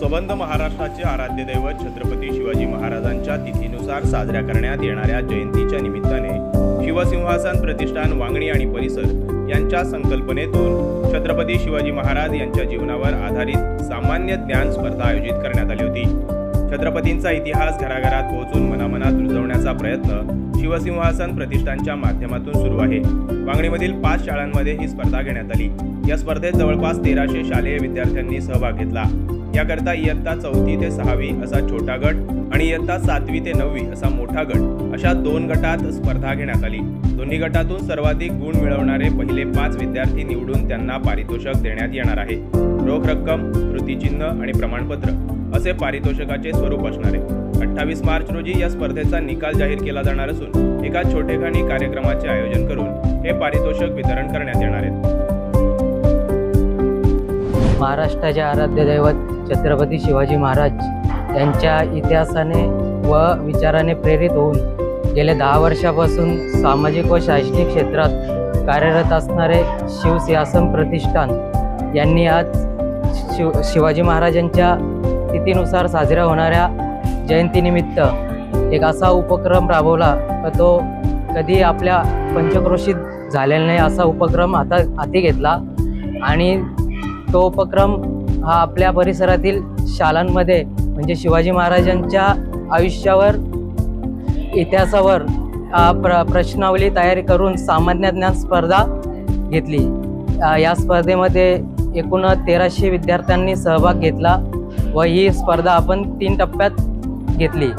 सबंध महाराष्ट्राचे आराध्य दैवत छत्रपती शिवाजी महाराजांच्या तिथीनुसार साजऱ्या करण्यात येणाऱ्या जयंतीच्या निमित्ताने शिवसिंहासन प्रतिष्ठान वांगणी आणि परिसर यांच्या संकल्पनेतून छत्रपती शिवाजी महाराज यांच्या जीवनावर आधारित सामान्य ज्ञान स्पर्धा आयोजित करण्यात आली होती. छत्रपतींचा इतिहास घराघरात पोहोचून मनामनात रुजवण्याचा प्रयत्न शिवसिंहासन प्रतिष्ठानच्या माध्यमातून सुरू आहे. वांगणीमधील पाच शाळांमध्ये ही स्पर्धा घेण्यात आली. या स्पर्धेत जवळपास तेराशे शालेय विद्यार्थ्यांनी सहभाग घेतला. याकरता इयत्ता चौथी ते सहावी असा छोटा गट आणि इयत्ता सातवी ते नववी असा मोठा गट अशा दोन गटात स्पर्धा घेण्यात आली. दोन्ही गटातून सर्वाधिक गुण मिळवणारे पहिले पाच विद्यार्थी निवडून त्यांना पारितोषिक देण्यात येणार आहे. रोख रक्कम कृतीचिन्ह आणि प्रमाणपत्र असे पारितोषिकाचे स्वरूप असणार आहे. अठ्ठावीस मार्च रोजी या स्पर्धेचा निकाल जाहीर केला जाणार असून एका छोटेखानी कार्यक्रमाचे आयोजन करून हे पारितोषिक वितरण करण्यात येणार आहे. महाराष्ट्राचे आराध्य दैवत छत्रपती शिवाजी महाराज त्यांच्या इतिहासाने व विचाराने प्रेरित होऊन गेल्या दहा वर्षापासून सामाजिक व शैक्षणिक क्षेत्रात कार्यरत असणारे शिवसिंहासन प्रतिष्ठान यांनी आज शिव शिवाजी महाराजांच्या तिथीनुसार साजऱ्या होणाऱ्या जयंतीनिमित्त एक असा उपक्रम राबवला का तो कधी आपल्या पंचक्रोशीत झालेला नाही असा उपक्रम आता हाती घेतला. आणि तो उपक्रम हा आपल्या परिसरातील शाळांमध्ये म्हणजे शिवाजी महाराजांच्या आयुष्यावर इतिहासावर प्र प्रश्नावली तयारी करून सामान्य ज्ञान स्पर्धा घेतली. या स्पर्धेमध्ये एकूण तेराशे विद्यार्थ्यांनी सहभाग घेतला व ही स्पर्धा आपण तीन टप्प्यात घेतली.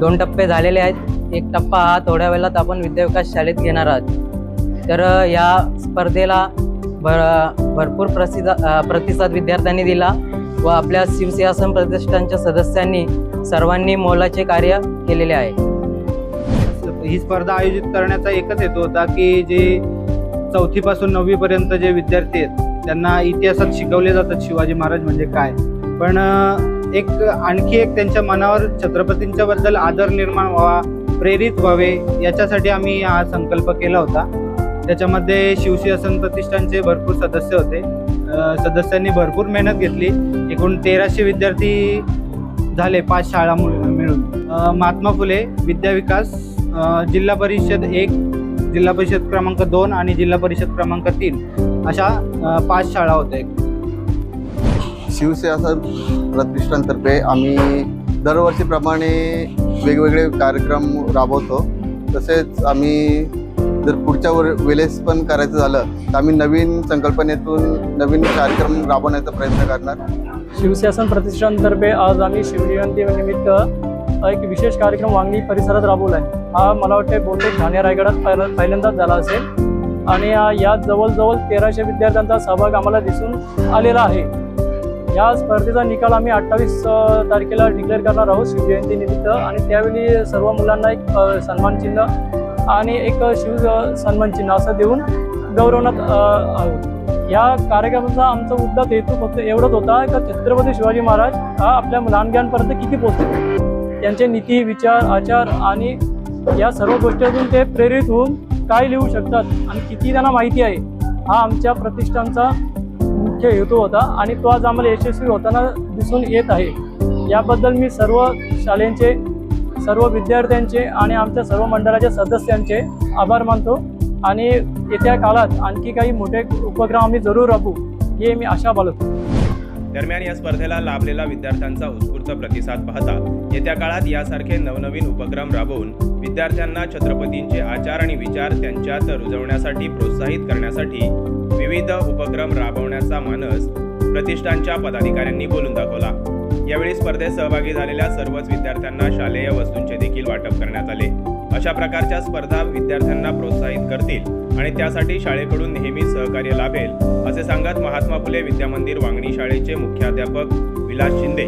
दोन टप्पे झालेले आहेत. एक टप्पा हा थोड्या वेळात आपण विद्याविकास शाळेत घेणार आहोत. तर या स्पर्धेला भर भरपूर प्रसिद्ध प्रतिसाद विद्यार्थ्यांनी दिला. व आपल्या शिवसिंहासन प्रतिष्ठानच्या सदस्यांनी सर्वांनी मोलाचे कार्य केलेले आहे. ही स्पर्धा आयोजित करण्याचा एकच हेतू होता की जे चौथीपासून नववीपर्यंत जे विद्यार्थी आहेत त्यांना इतिहासात शिकवले जातात शिवाजी महाराज म्हणजे काय. पण एक आणखी एक त्यांच्या मनावर छत्रपतींच्याबद्दल आदर निर्माण व्हावा प्रेरित व्हावे याच्यासाठी आम्ही हा संकल्प केला होता. त्याच्यामध्ये शिवसिंहासन प्रतिष्ठानचे भरपूर सदस्य होते. सदस्यांनी भरपूर मेहनत घेतली. एकूण तेराशे विद्यार्थी झाले पाच शाळा मिळून. मिळून महात्मा फुले विद्याविकास जिल्हा परिषद एक जिल्हा परिषद क्रमांक दोन आणि जिल्हा परिषद क्रमांक तीन अशा पाच शाळा होत्या शिवसेना प्रतिष्ठानतर्फे आम्ही दरवर्षीप्रमाणे वेगवेगळे कार्यक्रम राबवतो. तसेच आम्ही जर पुढच्या वर वेळेस पण करायचं झालं तर आम्ही नवीन संकल्पनेतून नवीन कार्यक्रम राबवण्याचा प्रयत्न करणार. शिवशासन प्रतिष्ठानतर्फे आज आम्ही शिवजयंतीनिमित्त एक विशेष कार्यक्रम वांगणी परिसरात राबवला आहे हा मला वाटते बहुतेक ठाणे रायगडात पहिला पहिल्यांदाच झाला असेल. आणि यात जवळजवळ तेराशे विद्यार्थ्यांचा सहभाग आम्हाला दिसून आलेला आहे. या स्पर्धेचा निकाल आम्ही अठ्ठावीस तारखेला डिक्लेअर करणार आहोत शिवजयंतीनिमित्त आणि त्यावेळी सर्व मुलांना एक सन्मानचिन्ह आणि एक शिव सन्मान चिन्ह असं देऊन गौरवण्यात आहोत या कार्यक्रमाचा आमचा मुद्दा हेतू फक्त एवढंच होता का छत्रपती शिवाजी महाराज हा आपल्या लहानग्यांपर्यंत किती पोहोचले? त्यांचे नीती विचार आचार आणि या सर्व गोष्टीतून ते प्रेरित होऊन काय लिहू शकतात आणि किती त्यांना माहिती आहे हा आमच्या प्रतिष्ठानचा मुख्य हेतू होता आणि तो आज आम्हाला यशस्वी होताना दिसून येत आहे. याबद्दल मी सर्व शाळेंचे सर्व विद्यार्थ्यांचे आणि आमच्या सर्व मंडळाच्या सदस्यांचे आभार मानतो. आणि येत्या काळात आणखी काही मोठे उपक्रम आम्ही जरूर राबवू हे मी आशा बाळगतो. दरम्यान या स्पर्धेला लाभलेला विद्यार्थ्यांचा उत्स्फूर्त प्रतिसाद पाहता येत्या काळात यासारखे नवनवीन उपक्रम राबवून विद्यार्थ्यांना छत्रपतींचे आचार आणि विचार त्यांच्यात रुजवण्यासाठी प्रोत्साहित करण्यासाठी विविध उपक्रम राबवण्याचा मानस प्रतिष्ठानच्या पदाधिकाऱ्यांनी बोलून दाखवला. यावेळी स्पर्धेत सहभागी झालेल्या सर्वच विद्यार्थ्यांना शालेय वस्तूंचे देखील वाटप करण्यात आले. अशा प्रकारच्या स्पर्धा विद्यार्थ्यांना प्रोत्साहित करतील आणि त्यासाठी शाळेकडून नेहमी सहकार्य लाभेल असे सांगत महात्मा फुले विद्यामंदिर वांगणी शाळेचे मुख्याध्यापक विलास शिंदे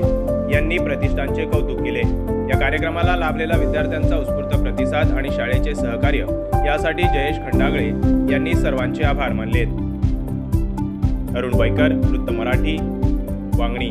यांनी प्रतिष्ठानचे कौतुक केले. या कार्यक्रमाला लाभलेला विद्यार्थ्यांचा उत्स्फूर्त प्रतिसाद आणि शाळेचे सहकार्य यासाठी जयेश खंडागळे यांनी सर्वांचे आभार मानलेत. अरुण बैकर वृत्त मराठी वांगणी.